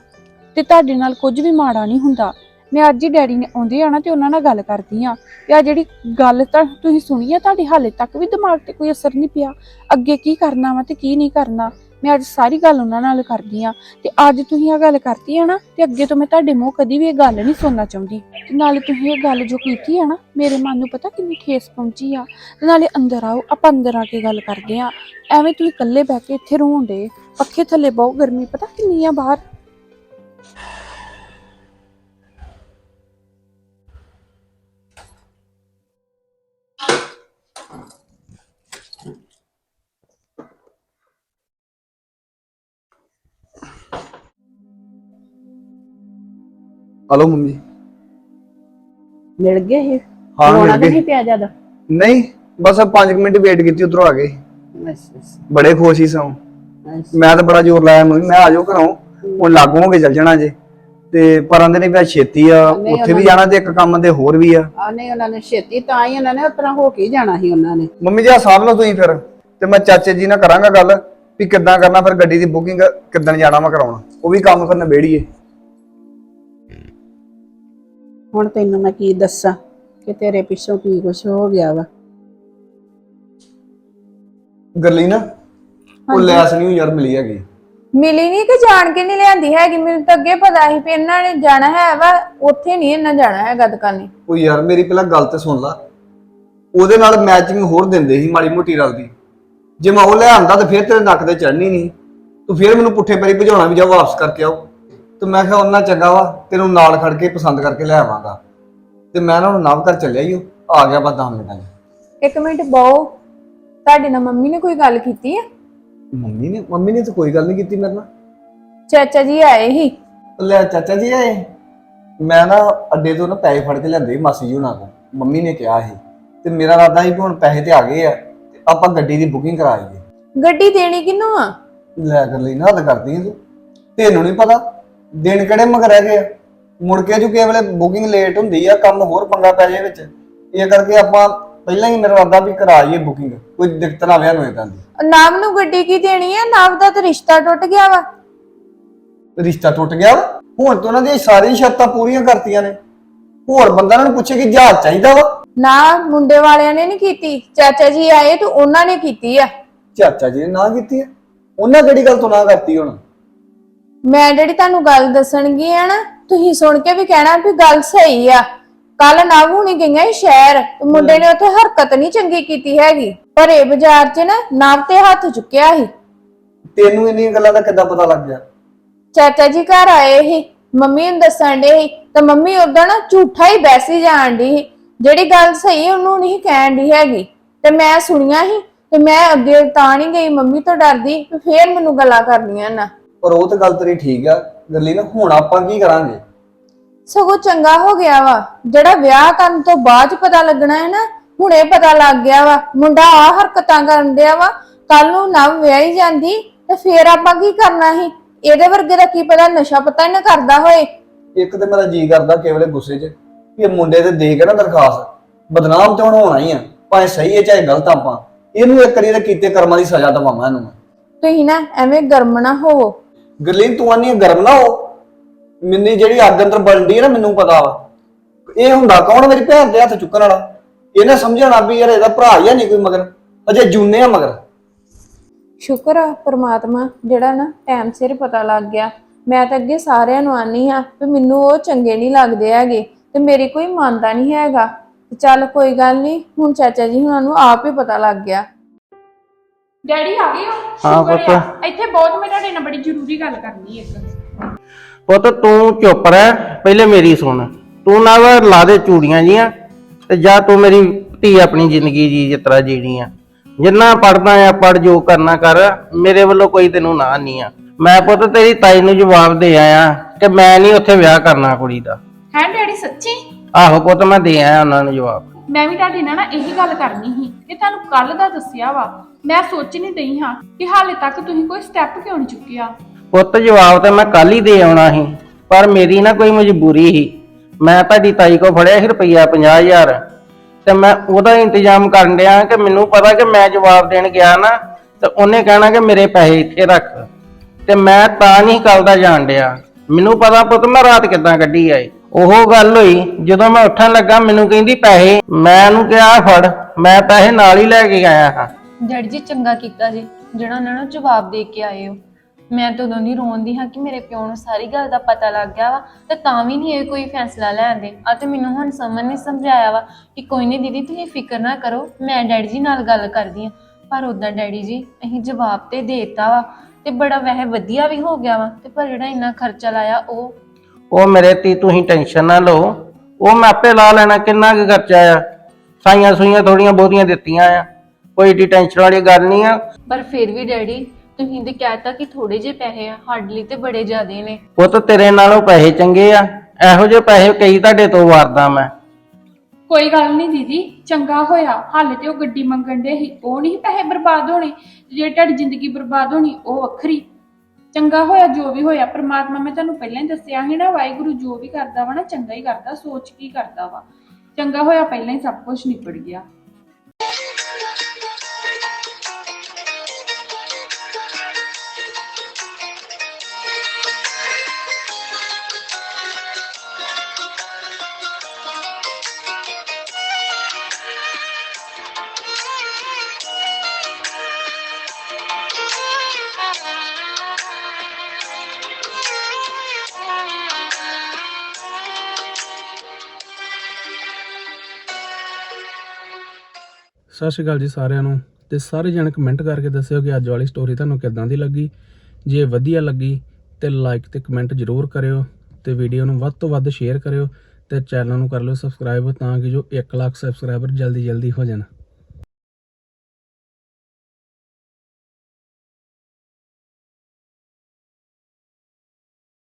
ਤੇ ਤੁਹਾਡੇ ਨਾਲ ਕੁਝ ਵੀ ਮਾੜਾ ਨਹੀਂ ਹੁੰਦਾ। ਮੈਂ ਅੱਜ ਹੀ ਡੈਡੀ ਨੇ ਆਉਂਦੇ ਆ ਨਾ ਤੇ ਉਹਨਾਂ ਨਾਲ ਗੱਲ ਕਰਦੀ ਆ। ਤੇ ਆ ਜਿਹੜੀ ਗੱਲ ਤਾਂ ਤੁਸੀਂ ਸੁਣੀ ਆ, ਤੁਹਾਡੇ ਹਾਲੇ ਤੱਕ ਵੀ ਦਿਮਾਗ ਤੇ ਕੋਈ ਅਸਰ ਨਹੀਂ ਪਿਆ। ਅੱਗੇ ਕੀ ਕਰਨਾ ਵਾ ਤੇ ਕੀ ਨਹੀਂ ਕਰਨਾ, ਮੈਂ ਅੱਜ ਸਾਰੀ ਗੱਲ ਉਹਨਾਂ ਨਾਲ ਕਰਦੀ ਆ। ਤੇ ਅੱਜ ਤੁਸੀਂ ਇਹ ਗੱਲ ਕਰਤੀ ਆ ਨਾ, ਤੇ ਅੱਗੇ ਤੋਂ ਮੈਂ ਤੁਹਾਡੇ ਮੂੰਹ ਕਦੀ ਵੀ ਇਹ ਗੱਲ ਨਹੀਂ ਸੁਣਨਾ ਚਾਹੁੰਦੀ। ਤੇ ਨਾਲੇ ਤੁਸੀਂ ਇਹ ਗੱਲ ਜੋ ਕੀਤੀ ਆ ਨਾ, ਮੇਰੇ ਮਨ ਨੂੰ ਪਤਾ ਕਿੰਨੀ ਠੇਸ ਪਹੁੰਚੀ ਆ। ਤੇ ਨਾਲੇ ਅੰਦਰ ਆਓ, ਆਪਾਂ ਅੰਦਰ ਆ ਕੇ ਗੱਲ ਕਰਦੇ ਆ। ਐਵੇਂ ਤੁਸੀਂ ਇਕੱਲੇ ਬਹਿ ਕੇ ਇੱਥੇ ਰੋਣ ਰੋਂਦੇ ਪੱਖੇ ਥੱਲੇ ਬਹੁਤ ਗਰਮੀ, ਪਤਾ ਕਿੰਨੀ ਆ ਬਾਹਰ। Hello mummy. ਮਿਲ ਗਏ ਇਹ? ਹਾਂ ਰੋਣਾ ਮਿਲ ਤਾਂ ਗਏ। ਨਹੀਂ ਪਿਆ ਜ਼ਿਆਦਾ? ਨਹੀਂ ਬਸ 5 ਮਿੰਟ ਵੇਟ ਕੀਤੀ ਉਧਰੋਂ ਆ ਗਏ। ਬੜੇ ਖੁਸ਼ ਹੀ ਸਾਂ ਮੈਂ ਤਾਂ ਬੜਾ ਜ਼ੋਰ ਲਾਇਆ ਮੰਮੀ ਮੈਂ ਆ ਜਾਓ ਘਰੋਂ ਹੁਣ ਲਾਗੂ ਹੋ ਕੇ ਚੱਲ ਜਾਣਾ ਜੇ। ਤੇ ਪਰ ਆਂਦੇ ਨੇ ਵੀ ਅੱਜ ਛੇਤੀ ਆ ਨਹੀਂ, ਉੱਥੇ ਵੀ ਜਾਣਾ ਤੇ ਇੱਕ ਕੰਮ ਤੇ ਹੋਰ ਵੀ ਆ। ਆ ਨਹੀਂ ਉਹਨਾਂ ਨੇ ਛੇਤੀ ਤਾਂ ਹੀ ਉਹਨਾਂ ਨੇ ਉਤਰਾ ਹੋ ਕੇ ਹੀ ਜਾਣਾ ਸੀ ਉਹਨਾਂ ਨੇ। ਮੰਮੀ ਜੀ ਆ ਸਾਂਭ ਲਓ ਤੁਸੀਂ ਫਿਰ। ਤੇ ਮੈਂ ਚਾਚੇ ਜੀ ਨਾਲ ਕਰਾਂਗਾ ਗੱਲ ਵੀ ਕਿੱਦਾਂ ਕਰਨਾ ਫਿਰ ਗੱਡੀ ਦੀ ਬੁਕਿੰਗ ਕਿੱਦਣ ਜਾਣਾ ਮੈਂ ਕਰਾਉਣਾ। ਉਹ ਵੀ ਕੰਮ ਫਿਰ ਨਿਬੇੜੀਏ। ਹੁਣ ਤੈਨੂੰ ਮੈਂ ਕੀ ਦੱਸਾਂ ਕਿ ਤੇਰੇ ਪਿੱਛੋਂ ਕੀ ਕੁਛ ਹੋ ਗਿਆ ਵਾ। ਗੱਲੀ ਨਾ ਉਹ ਲੈਸ ਨਹੀਂ ਯਾਰ ਮਿਲੀ ਹੈਗੀ। ਮਿਲੀ ਨਹੀਂ ਕਿ ਜਾਣ ਕੇ ਨਹੀਂ ਲਿਆਂਦੀ ਹੈਗੀ? ਮੈਨੂੰ ਤਾਂ ਅੱਗੇ ਪਤਾ ਸੀ ਵੀ ਇਹਨਾਂ ਨੇ ਜਾਣਾ ਹੈ ਵਾ ਉੱਥੇ ਨਹੀਂ ਇਹਨਾਂ ਜਾਣਾ ਹੈਗਾ ਦੁਕਾਨੇ ਉਹ ਯਾਰ ਮੇਰੀ ਪਹਿਲਾਂ ਗੱਲ ਤੇ ਸੁਣ ਲਾ। ਉਹਦੇ ਨਾਲ ਮੈਚਿੰਗ ਹੋਰ ਦਿੰਦੇ ਸੀ ਮਾੜੀ ਮੋਟੀ ਰਲਦੀ ਜੇ ਮੈਂ ਉਹ ਲੈ ਆਂਦਾ ਤਾਂ ਫਿਰ ਤੇਰੇ ਨੱਕ ਤੇ ਚੜਨੀ ਨਹੀਂ। ਤੂੰ ਫਿਰ ਮੈਨੂੰ ਪੁੱਠੇ ਪੈਰੀ ਭਜਾਉਣਾ ਵੀ ਜਾ ਵਾਪਸ ਕਰਕੇ ਆਓ। ਤੇ ਮੈਂ ਕਿਹਾ ਉਹਨਾਂ ਚੰਗਾ ਵਾ ਤੈਨੂੰ ਨਾਲ ਖੜ ਕੇ ਪਸੰਦ ਕਰਕੇ ਲੈ ਆਵਾਂਗਾ। ਤੇ ਮੈਂ ਨਾ ਹੁਣ ਨਵ ਘਰ ਚੱਲਿਆ ਹੀ ਉਹ ਆ ਗਿਆ ਬਸ 10 ਮਿੰਟਾਂ 'ਚ। ਇੱਕ ਮਿੰਟ ਬਹੁ ਤੁਹਾਡੇ ਨਾਲ ਮੰਮੀ ਨੇ ਕੋਈ ਗੱਲ ਕੀਤੀ ਹੈ ਮੰਮੀ ਨੇ ਮੰਮੀ ਨੇ ਤਾਂ ਕੋਈ ਗੱਲ ਨਹੀਂ ਕੀਤੀ ਮੇਰੇ ਨਾਲ। ਚਾਚਾ ਜੀ ਆਏ ਸੀ ਲੈ ਚਾਚਾ ਜੀ ਆਏ। ਮੈਂ ਨਾ ਅੱਡੇ ਤੋਂ ਨਾ ਪੈਸੇ ਫੜ ਕੇ ਲਿਆਂਦੇ ਸੀ ਮਾਸੀ ਜੀ ਹੁਣਾਂ ਤੋਂ ਮੰਮੀ ਨੇ ਕਿਹਾ ਸੀ। ਤੇ ਮੇਰਾ ਇਰਾਦਾ ਸੀ ਹੁਣ ਪੈਸੇ ਤੇ ਆ ਗਏ ਆ ਤੇ ਆਪਾਂ ਗੱਡੀ ਦੀ ਬੁਕਿੰਗ ਕਰਾਈਏ। ਗੱਡੀ ਦੇਣੀ ਕਿਹਨੂੰ ਆ? ਲੈ ਕਰ ਲਈ ਨਾ ਹੱਦ ਕਰਦੀ ਹੈ ਤੂੰ। ਤੈਨੂੰ ਨਹੀਂ ਪਤਾ। ਦਿਨ ਕਿਹੜੇ ਮਗਰ ਰਹਿ ਗਏ ਆ? ਮੁੜ ਕੇ ਜੋ ਵੇਲੇ ਬੁਕਿੰਗ ਲੇਟ ਹੁੰਦੀ ਆ ਕੰਮ ਹੋਰ ਪੰਗਾ ਪੈ ਜਾਏ ਵਿੱਚ। ਇਹ ਕਰਕੇ ਆਪਾਂ ਪਹਿਲਾਂ ਹੀ ਇਰਾਦਾ ਵੀ ਕਰਾਈਏ ਬੁਕਿੰਗ ਕੋਈ ਦਿੱਕਤ ਨਾ ਆਵੇ ਨੂੰ ਇਦਾਂ ਦੀ। ਨਾਮ ਨੂੰ ਗੱਡੀ ਕੀ ਦੇਣੀ ਹੈ ਨਾਮ ਦਾ ਤਾਂ ਰਿਸ਼ਤਾ ਟੁੱਟ ਗਿਆ ਵਾ। ਰਿਸ਼ਤਾ ਟੁੱਟ ਗਿਆ ਵਾ। ਹੁਣ ਤਾਂ ਉਹਨਾਂ ਦੀਆਂ ਸਾਰੀਆਂ ਸ਼ਰਤਾਂ ਪੂਰੀਆਂ ਕਰਤੀਆਂ ਨੇ। ਹੋਰ ਬੰਦਾ ਉਹਨਾਂ ਨੂੰ ਪੁੱਛੇ ਕਿ ਜਹਾਜ਼ ਚਾਹੀਦਾ ਵਾ? ਨਾ ਮੁੰਡੇ ਵਾਲਿਆਂ ਨੇ ਨਹੀਂ ਕੀਤੀ। ਚਾਚਾ ਜੀ ਆਏ ਤੇ ਉਹਨਾਂ ਨੇ ਕੀਤੀ ਆ। ਚਾਚਾ ਜੀ ਨੇ ਨਾ ਕੀਤੀ ਹੈ ਉਹਨਾਂ ਕਿਹੜੀ ਗੱਲ ਤੋਂ ਨਾ ਕਰਤੀ ਹੁਣ? ਮੈਂ ਜਿਹੜੀ ਤੁਹਾਨੂੰ ਗੱਲ ਦੱਸਣਗੀ ਆ ਨਾ ਤੁਸੀਂ ਸੁਣ ਕੇ ਵੀ ਕਹਿਣਾ ਵੀ ਗੱਲ ਸਹੀ ਆ। ਕੱਲ ਨਵ ਹੁਣੀ ਗਈਆਂ ਸੀ ਸ਼ਹਿਰ ਤੇ ਮੁੰਡੇ ਨੇ ਉੱਥੇ ਹਰਕਤ ਨਹੀਂ ਚੰਗੀ ਕੀਤੀ ਹੈਗੀ। ਭਰੇ ਬਾਜ਼ਾਰ 'ਚ ਨਾ ਨਵ ਤੇ ਹੱਥ ਚੁੱਕਿਆ ਸੀ। ਤੈਨੂੰ ਇੰਨੀਆਂ ਗੱਲਾਂ ਦਾ ਕਿੱਦਾਂ ਪਤਾ ਲੱਗ ਗਿਆ? ਚਾਚਾ ਜੀ ਘਰ ਆਏ ਸੀ ਮੰਮੀ ਨੂੰ ਦੱਸਣ ਦੇ ਸੀ ਤੇ ਮੰਮੀ ਉਦੋਂ ਨਾ ਝੂਠਾ ਹੀ ਬੈਸੀ ਜਾਣ ਦੀ ਸੀ। ਜਿਹੜੀ ਗੱਲ ਸਹੀ ਉਹਨੂੰ ਨਹੀਂ ਕਹਿਣ ਦੀ ਹੈਗੀ। ਤੇ ਮੈਂ ਸੁਣੀਆਂ ਸੀ ਤੇ ਮੈਂ ਅੱਗੇ ਤਾਂ ਨਹੀਂ ਗਈ ਮੰਮੀ ਤੋਂ ਡਰਦੀ ਤੇ ਫੇਰ ਮੈਨੂੰ ਗੱਲਾਂ ਕਰਨੀਆਂ ਨਾ। ਪਰ ਉਹ ਤਾਂ ਗੱਲ ਤੇਰੀ ਠੀਕ ਆ ਗੱਲੀ ਨਾ ਹੁਣ ਆਪਾਂ ਕੀ ਕਰਾਂਗੇ? ਸਗੋਂ ਚੰਗਾ ਹੋ ਗਿਆ ਵਾ। ਜਿਹੜਾ ਵਿਆਹ ਕਰਨ ਤੋਂ ਬਾਅਦ 'ਚ ਪਤਾ ਲੱਗਣਾ ਹੈ ਨਾ ਹੁਣੇ ਪਤਾ ਲੱਗ ਗਿਆ ਵਾ। ਮੁੰਡਾ ਆ ਹਰਕਤਾਂ ਕਰਨ ਡਿਆ ਵਾ। ਕੱਲ ਨੂੰ ਨਵ ਵਿਆਹੀ ਜਾਂਦੀ ਤੇ ਫੇਰ ਆਪਾਂ ਕੀ ਕਰਨਾ ਸੀ? ਇਹਦੇ ਵਰਗੇ ਦਾ ਕੀ ਪਤਾ ਨਸ਼ਾ ਪਤਾ ਹੀ ਨਾ ਕਰਦਾ ਹੋਏ। ਇੱਕ ਤੇ ਮੇਰਾ ਜੀ ਕਰਦਾ ਕੇਵਲੇ ਗੁੱਸੇ 'ਚ ਵੀ ਇਹ ਮੁੰਡੇ ਤੇ ਦੇ ਕੇ ਨਾ ਦਰਖਾਸਤ ਬਦਨਾਮ ਤੇ ਹੁਣ ਹੋਣਾ ਹੀ ਆ। ਭਾਵੇਂ ਸਹੀ ਹੈ ਚਾਹੇ ਗਲਤ ਆਪਾਂ। ਇਹਨੂੰ ਇੱਕ ਦੇ ਕੀਤੇ ਕਰਮਾਂ ਦੀ ਸਜ਼ਾ ਦਵਾਵਾਂ ਇਹਨੂੰ ਤੁਸੀਂ ਨਾ ਐਵੇਂ ਗਰਮ ਨਾ ਹੋਵੋ। ਗਰਲੀਨ, ਤੂੰ ਆਨੀ ਗਰਮ ਨਾ ਹੋ। ਮੈਨੇ ਜਿਹੜੀ ਅੱਗ ਅੰਦਰ ਬਲਦੀ ਹੈ ਨਾ, ਮੈਨੂੰ ਪਤਾ ਵਾ। ਇਹ ਹੁੰਦਾ ਕੌਣ ਮੇਰੀ ਭੈਣ ਦੇ ਹੱਥ ਚੁੱਕਣ ਵਾਲਾ? ਇਹਨੇ ਸਮਝਣਾ ਵੀ ਯਾਰ ਇਹਦਾ ਭਰਾ ਹੀ ਨਹੀਂ ਕੋਈ ਮਗਰ। ਅਜੇ ਜੂਨੇ ਆ ਮਗਰ। ਸ਼ੁਕਰ ਆ ਪ੍ਰਮਾਤਮਾ, ਜਿਹੜਾ ਨਾ ਟਾਈਮ ਸਿਰ ਪਤਾ ਲੱਗ ਗਿਆ। ਮੈਂ ਤਾਂ ਅੱਗੇ ਸਾਰਿਆਂ ਨੂੰ ਆਨੀ ਆ ਵੀ ਮੈਨੂੰ ਉਹ ਚੰਗੇ ਨਹੀਂ ਲੱਗਦੇ ਹੈਗੇ ਤੇ ਮੇਰੀ ਕੋਈ ਮੰਨਦਾ ਨਹੀਂ ਹੈਗਾ। ਤੇ ਚੱਲ ਕੋਈ ਗੱਲ ਨਹੀਂ, ਹੁਣ ਚਾਚਾ ਜੀ ਹੁਣਾਂ ਨੂੰ ਆਪ ਹੀ ਪਤਾ ਲੱਗ ਗਿਆ। ਡੈਡੀ ਆ ਗਏ ਹੋ? ਹਾਂ, ਸ਼ੁਕਰ ਪੁੱਤ। ਆ। ਇੱਥੇ ਬਹੁਤ ਮੈਂ ਤੁਹਾਡੇ ਨਾਲ ਬੜੀ ਜ਼ਰੂਰੀ ਗੱਲ ਕਰਨੀ ਇੱਕ। ਪੁੱਤ ਤੂੰ ਚੁੱਪ ਰਹਿ। ਪਹਿਲੇ ਮੇਰੀ ਸੁਣ। ਤੂੰ ਨਾ ਵਾ ਲਾ ਦੇ ਚੂੜੀਆਂ ਜੀਆਂ ਤੇ ਜਾ ਤੂੰ ਮੇਰੀ ਧੀ ਆਪਣੀ ਜ਼ਿੰਦਗੀ ਜੀ ਜਿਸ ਤਰ੍ਹਾਂ ਜੀਣੀ ਆ। ਜਿੰਨਾ ਪੜਦਾ ਆ ਪੜ ਜੋ ਕਰਨਾ ਕਰ। ਮੇਰੇ ਵੱਲੋਂ ਕੋਈ ਤੈਨੂੰ ਨਾ ਨਹੀਂ ਆ। ਮੈਂ ਪੁੱਤ ਤੇਰੀ ਤਾਈ ਨੂੰ ਜਵਾਬ ਦੇ ਆਇਆ ਕਿ ਮੈਂ ਨਹੀਂ ਉੱਥੇ ਵਿਆਹ ਕਰਨਾ ਕੁੜੀ ਦਾ। ਹੈ ਡੈਡੀ ਸੱਚੀ? ਆਹੋ ਪੁੱਤ ਮੈਂ ਦੇ ਆਇਆ ਉਹਨਾਂ ਨੂੰ ਜਵਾਬ। ਮੈਂ ਵੀ ਤੁਹਾਡੇ ਨਾਲ ਨਾ ਇਹੀ ਗੱਲ ਕਰਨੀ ਸੀ ਇਹ ਤੁਹਾਨੂੰ ਕੱਲ ਦਾ ਦੱਸਿਆ ਵਾ। ਮੈਂ ਸੋਚ ਨਹੀਂ ਰਹੀ ਹਾਂ ਕਿ ਹਾਲੇ ਤੱਕ ਤੁਸੀਂ ਕੋਈ ਸਟੈਪ ਕਿਉਂ ਨਹੀਂ ਚੁੱਕਿਆ। ਪੁੱਤ, ਜਵਾਬ ਤਾਂ ਮੈਂ ਕੱਲ ਹੀ ਦੇ ਆਉਣਾ ਸੀ, ਪਰ ਮੇਰੀ ਨਾ ਕੋਈ ਮਜਬੂਰੀ ਸੀ। ਮੈਂ ਤੁਹਾਡੀ ਤਾਈ ਕੋ ਫੜਿਆ ਸੀ ਰੁਪਈਆ 50000 ਤੇ ਮੈਂ ਉਹਦਾ ਇੰਤਜ਼ਾਮ ਕਰਨ ਡਿਆ ਕਿ ਮੈਨੂੰ ਪਤਾ ਕਿ ਮੈਂ ਜਵਾਬ ਦੇਣ ਗਿਆ ਨਾ, ਤੇ ਉਹਨੇ ਕਹਿਣਾ ਕਿ ਮੇਰੇ ਪੈਸੇ ਇੱਥੇ ਰੱਖ। ਤੇ ਮੈਂ ਤਾਂ ਨਹੀਂ ਕੱਲ ਦਾ ਜਾਣ ਡਿਆ। ਮੈਨੂੰ ਪਤਾ ਪੁੱਤ, ਮੈਂ ਰਾਤ ਕਿੱਦਾਂ ਕੱਢੀ ਆਏ। ਉਹ ਗੱਲ ਹੋਈ, ਜਦੋਂ ਮੈਂ ਉੱਠਣ ਲੱਗਾ, ਮੈਨੂੰ ਕਹਿੰਦੀ ਪੈਸੇ, ਮੈਂ ਉਹਨੂੰ ਕਿਹਾ, ਆਹ ਫੜ, ਮੈਂ ਪੈਸੇ ਨਾਲ ਹੀ ਲੈ ਕੇ ਆਇਆ ਹਾਂ। ਡੈਡੀ ਜੀ, ਚੰਗਾ ਕੀਤਾ ਜੀ, ਜਿਹੜਾ ਉਹਨਾਂ ਨੂੰ ਜਵਾਬ ਦੇ ਕੇ ਆਏ ਹੋ। ਮੈਂ ਤਾਂ ਉਦੋਂ ਦੀ ਰੋਂਦੀ ਹਾਂ ਕਿ ਮੇਰੇ ਪਿਓ ਨੂੰ ਸਾਰੀ ਗੱਲ ਦਾ ਪਤਾ ਲੱਗ ਗਿਆ ਵਾ, ਤੇ ਤਾਂ ਵੀ ਨਹੀਂ ਇਹ ਕੋਈ ਫੈਸਲਾ ਲੈਂਦੇ। ਆ ਤੇ ਮੈਨੂੰ ਹੁਣ ਸਮਝ ਨਹੀਂ ਸਮਝਾਇਆ ਵਾ ਕਿ ਕੋਈ ਨਹੀਂ ਦੀਦੀ, ਤੁਸੀਂ ਫਿਕਰ ਨਾ ਕਰੋ, ਮੈਂ ਡੈਡੀ ਜੀ ਨਾਲ ਗੱਲ ਕਰਦੀ ਆ ਪਰ ਉਦਾਂ ਡੈਡੀ ਜੀ, ਅਸੀਂ ਜਵਾਬ ਤੇ ਦੇਤਾ ਵਾ, ਤੇ ਬੜਾ ਵਹਿ ਵਧੀਆ ਵੀ ਹੋ ਗਿਆ ਵਾ, ਤੇ ਪਰ ਜਿਹੜਾ ਇੰਨਾ ਖਰਚਾ ਲਾਇਆ, ਉਹ ਉਹ ਮੇਰੇ ਤੀ ਤੁਸੀਂ ਟੈਨਸ਼ਨ ਨਾ ਲਓ। ਉਹ ਮੈਂ ਆਪੇ ਲਾ ਲੈਣਾ ਕਿੰਨਾ ਕੁ ਖਰਚਾ ਆ? ਸਾਈਆਂ ਸੂਈਆਂ ਥੋੜੀਆਂ ਬਹੁਤੀਆਂ ਦਿੱਤੀਆਂ ਆ। ਕੋਈ ਏਡੀ ਟੈਨਸ਼ਨ ਵਾਲੀ ਗੱਲ ਨਹੀਂ ਆ। ਪਰ ਫਿਰ ਵੀ ਡੈਡੀ ਤੁਸੀਂ ਤੇ ਕਹਿਤਾ ਕਿ ਥੋੜੇ ਜਿਹੇ ਪੈਸੇ ਆ ਸਾਡੇ ਲਈ ਤੇ ਬੜੇ ਜ਼ਿਆਦੇ ਨੇ। ਉਹ ਤਾਂ ਤੇਰੇ ਨਾਲੋਂ ਪੈਸੇ ਚੰਗੇ ਆ। ਇਹੋ ਜਿਹੇ ਪੈਸੇ ਕਈ ਤੁਹਾਡੇ ਤੋਂ ਵਾਰਦਾ ਮੈਂ। ਕੋਈ ਗੱਲ ਨਹੀਂ ਦੀਦੀ ਚੰਗਾ ਹੋਇਆ। ਹਾਲੇ ਤੇ ਉਹ ਗੱਡੀ ਮੰਗਣ ਦੇ ਸੀ। ਉਹ ਨਹੀਂ ਪੈਸੇ ਬਰਬਾਦ ਹੋਣੇ। ਜੇ ਤੁਹਾਡੀ ਜ਼ਿੰਦਗੀ ਬਰਬਾਦ ਹੋਣੀ ਉਹ ਵੱਖਰੀ। ਚੰਗਾ ਹੋਇਆ ਜੋ ਵੀ ਹੋਇਆ, ਪ੍ਰਮਾਤਮਾ ਮੈਂ ਤੁਹਾਨੂੰ ਪਹਿਲਾਂ ਹੀ ਦੱਸਿਆ ਸੀ ਨਾ, ਵਾਹਿਗੁਰੂ ਜੋ ਵੀ ਕਰਦਾ ਵਾ ਨਾ, ਚੰਗਾ ਹੀ ਕਰਦਾ, ਸੋਚ ਕੀ ਕਰਦਾ ਵਾ। ਚੰਗਾ ਹੋਇਆ ਪਹਿਲਾਂ ਹੀ ਸਭ ਕੁਝ ਨਿਪਟ ਗਿਆ। ਸਤਿ ਸ਼੍ਰੀ ਅਕਾਲ ਜੀ ਸਾਰਿਆਂ ਨੂੰ ਤੇ ਸਾਰੇ ਜਣੇ ਕਮੈਂਟ ਕਰਕੇ ਦੱਸਿਓ ਕਿ ਅੱਜ ਵਾਲੀ ਸਟੋਰੀ ਤੁਹਾਨੂੰ ਕਿੱਦਾਂ ਦੀ ਲੱਗੀ। ਜੇ ਵਧੀਆ ਲੱਗੀ ਤੇ ਲਾਈਕ ਤੇ ਕਮੈਂਟ ਜ਼ਰੂਰ ਕਰਿਓ ਤੇ ਵੀਡੀਓ ਨੂੰ ਵੱਧ ਤੋਂ ਵੱਧ ਸ਼ੇਅਰ ਕਰਿਓ ਤੇ ਚੈਨਲ ਨੂੰ ਕਰ ਲਿਓ ਸਬਸਕ੍ਰਾਈਬ ਤਾਂ ਕਿ ਜੋ 1 ਲੱਖ ਸਬਸਕ੍ਰਾਈਬਰ ਜਲਦੀ ਜਲਦੀ ਹੋ ਜਾਣ।